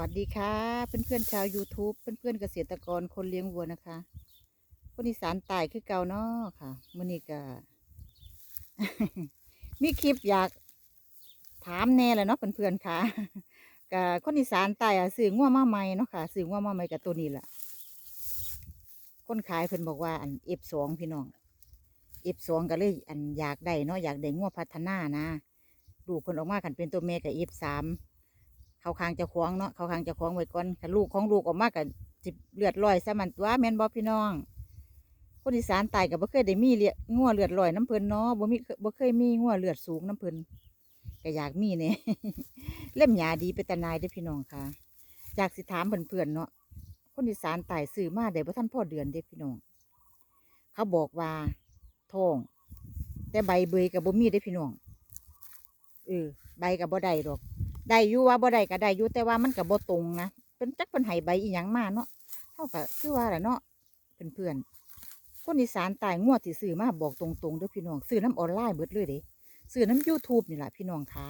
วัสดีค่ะเพื่อนๆชาว YouTube เพื่อนๆเกษตรกรคนเลี้ยงวัวนะคะ คนอีสานตายคือเก่าเนาะค่ะมื่อนี้ก็มีคลิปอยากถามแน่เลยเนาะเพื่อนๆค่ะกับคนอีสานตายอะสื่อง่วมาใหม่เนาะค่ะสื่อง่วมาใหม่กับตัวนี้แหละคนขายเพิ่อนบอกว่าอันเอฟสองพี่น้องเอฟสองก็เลยอันอยากได้เนาะอยากได้ง่วพัฒนานะดูเพิ่นออกมากันเป็นตัวเมกับเอฟสาม เขาคางจะคล้องเนาะเขาคางจะคล้องไว้ก่อนคันลูกของลูกออกมากับจิเลือดลอยซะมันตัวแม่นบ่พี่น้อง คนอีสานตายกับบ่เคยได้มีเลือดงัวเลือดลอยน้ำเพิ่นเนาะบ่มีบ่เคยมีงัวเลือดสูงน้ำเพิ่นก็อยากมีเนี่ยเล่มหยาดีเป็นตาหนายเด้พี่น้องค่ะอยากสิถามเพื่อนๆเนาะคนอีสานตายซื้อมาได้บ่ทันพ่อเดือนเด้พี่น้อง เขาบอกว่าท้อง แต่ใบเบยกับบ่มีเด้พี่น้องเออใบกับบ่ได้ดอก ได้อยู่ว่าบ่ได้ก็ได้อยู่แต่ว่ามันก็บ่ตรงนะเป็นจักเป็นไห้ใบอีหยังมาเนาะเท่ากับคือว่าแหละเนาะเพื่อนๆคนอีสานตายงวดที่ซื้อมาบอกตรงๆเด้อพี่น้องซื้อน้ำออนไลน์เบิดเลยเด้ซื้อน้ำ YouTube นี่แหละพี่น้องคะ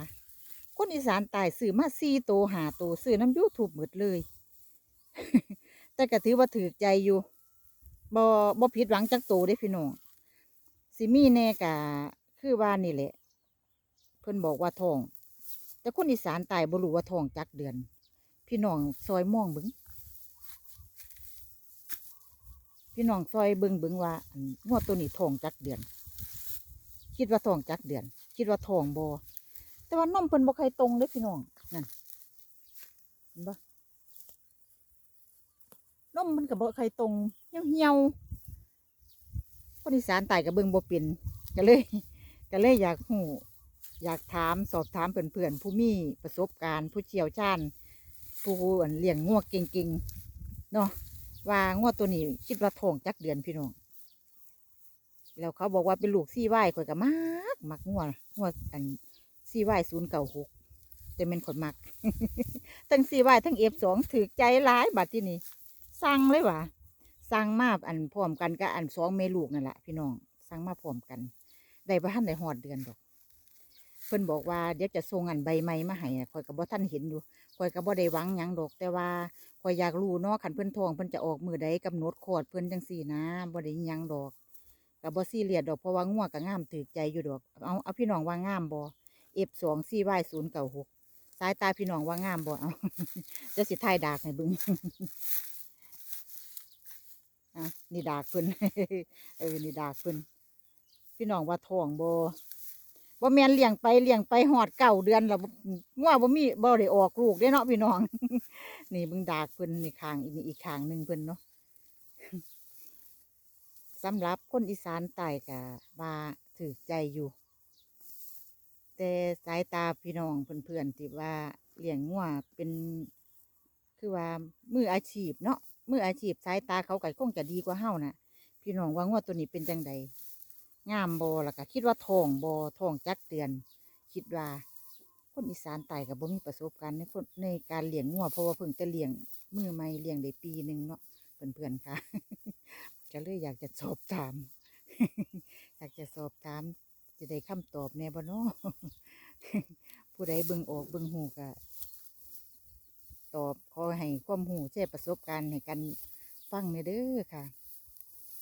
คนอีสานตายซื้อมาสี่โตหาโตซื้อน้ำ YouTube เบิดเลย แต่ก็ถือว่าถือใจอยู่บ่บ่ผิดหวังจักโตเด้พี่น้องสิมีแน่กะคือว่านี่แหละ เพิ่อนบอกว่าทอง แต่คนอีสานตายบ่รู้ว่าทองจักเดือน พี่น้องซอยม่องเบึงพี่น้องซอยเบิ่งเบิ่งว่างวดตัวนี้ทองจักเดือน คิดว่าทองจักเดือน คิดว่าทองบ่แต่ว่านมเพิ่นบ่ค่อยตรงเด้อพี่น้องนั่นเห็นบ่นมมันก็บ่ค่อยตรงเหี่ยวๆคนอีสานตายก็เบิ่งบ่เป็นก็เลยก็เลยอยากฮู้ อยากถามสอบถามเพื่อนๆผู้มีประสบการณ์ ผู้เชี่ยวชาญผู้เลี้ยงงวกเก่งๆเนาะว่างวดตัวนี้คิดว่าท้องจักเดือนพี่น้องแล้วเขาบอกว่าเป็นลูกซี่ไหวข่อยก็มักมักงวดงวดอันซี่ไหวศูนย์เก่าหกแต่เป็นคนมัก ทั้งซี่ไหวทั้งเอฟสองถือใจร้ายบัดที่นี่สั่งเลยว่ะสั่งมาอันพร้อมกันกับอันสองเมลูกนั่นแหละพี่น้องสั่งมาพร้อมกัน ได้ประทันได้หอดเดือนดอก เพิ่นบอกว่าเดี๋ยวจะส่งอันใบไม้มาให้น่ะข่อยก็บ่ทันเห็นอยู่ข่อยก็บ่ได้หวังหยังดอก แต่ว่าข่อยอยากรู้เนาะคันเพิ่นทองเพิ่นจะออกมือใดกำหนดคลอดเพิ่นจังซี่นะบ่ได้หยังดอกก็บ่ซีเรียสดอกเพราะว่างัวก็งามถูกใจอยู่ดอก เอาเอาพี่น้องว่างามบ่ F2 4Y096 สายตาพี่น้องว่างามบ่เอาเดี๋ยวสิถ่ายดากให้บิ่งอะนี่ดากเพิ่นเออนี่ดากเพิ่นพี่น้องว่าทองบ่ บ่แมนเลี้ยงไปเลี้ยงไปหอดเก้าเดือนแล้วบ่งัวบ่มีบ่ได้ออกลูกเด้เนาะพี่น้อง นี่เบิ่งดากเพิ่นนี่ข้างอีกนี่อีกข้างหนึ่งเพิ่นเนาะสำหรับคนอีสานใต้ก็ว่าถือใจอยู่ แต่สายตาพี่น้องเพื่อนๆที่ว่าเลี้ยงงัวเป็นคือว่ามืออาชีพเนาะมืออาชีพสายตาเขาก็คงจะดีกว่าเฮาน่ะ พี่น้องว่างัวตัวนี้เป็นจังใด งามบ่ล่ะก็คิดว่าทองบ่ทองจักเดือน คิดว่า คนอีสานใต้ก็บ่มีประสบการณ์ในคนในการเลี้ยงงัวเพราะว่าเพิ่งจะเลี้ยงมือใหม่เลี้ยงได้ปีหนึ่งเนาะเพื่อนๆค่ะก็เลยอยากจะสอบถาม อยากจะสอบถามจะได้คำตอบแน่บ่เนาะผู้ใดเบิ่งออกเบิ่งหูก็ตอบขอให้ความหูแชร์ประสบการณ์ให้กันฟังในเด้อค่ะ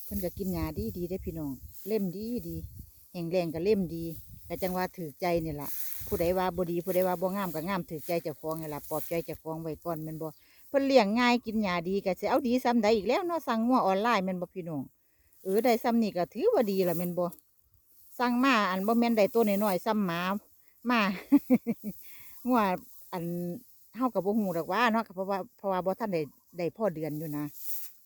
เพิ่นก็กินยาดีดีได้พี่น้อง เล่มดีดีแห้งแรงก็เล่มดีแต่จังว่าถือใจนี่ล่ะผู้ใดว่าบดีผู้ใดว่าบ่งามก็งามถือใจจ้าของนี่ล่ะปลอบใจจ้าของไว้ก่อนม่นบ่เพิ่นเลี้ยงง่ายกินหยาดีก็สิเอาดีซ้ำใดอีกแล้วเนาะสั่งงัวออนไลน์ม่นบ่พี่น้องเออได้ซ้ำนี่ก็ถือว่าดีละม่นบ่สั่งมาอันบ่แม่นได้ตัวน้อยๆซ้ำหมามางัวอันเฮาก็บ่ฮู้ดอกว่าเนาะก็เพราะว่าเพราะว่าบ่ทันได้ได้พ่อเดือนอยู่นะ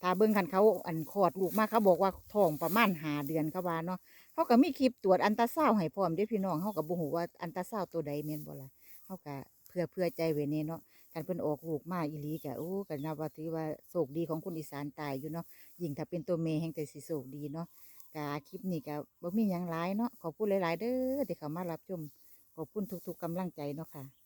ถ้าเบิ่งคันเขาอันคลอดลูกมาเขาบอกว่าท้องประมาณหาเดือนเขาว่าเนาะเขาก็มีคลิปตรวจอันตราซาวให้พร้อมเด้อพี่น้องเขาก็บ่ฮู้ว่าอันตราซาวตัวใดแม่นบ่ล่ะเขาก็เพื่อเพื่อใจไว้แน่เนาะการเพิ่นออกลูกมาอีหลีก็โอ้ก็นับว่าถือว่าโชคดีของคนอีสานตายอยู่เนาะยิ่งถ้าเป็นตัวแม่แห่งแต่สิโชคดีเนาะก็คลิปนี้ก็บ่มีหยังหลายเนาะขอบคุณหลาย ๆ เด้อที่เข้ามารับชมขอบคุณทุก ๆกำลังใจเนาะค่ะ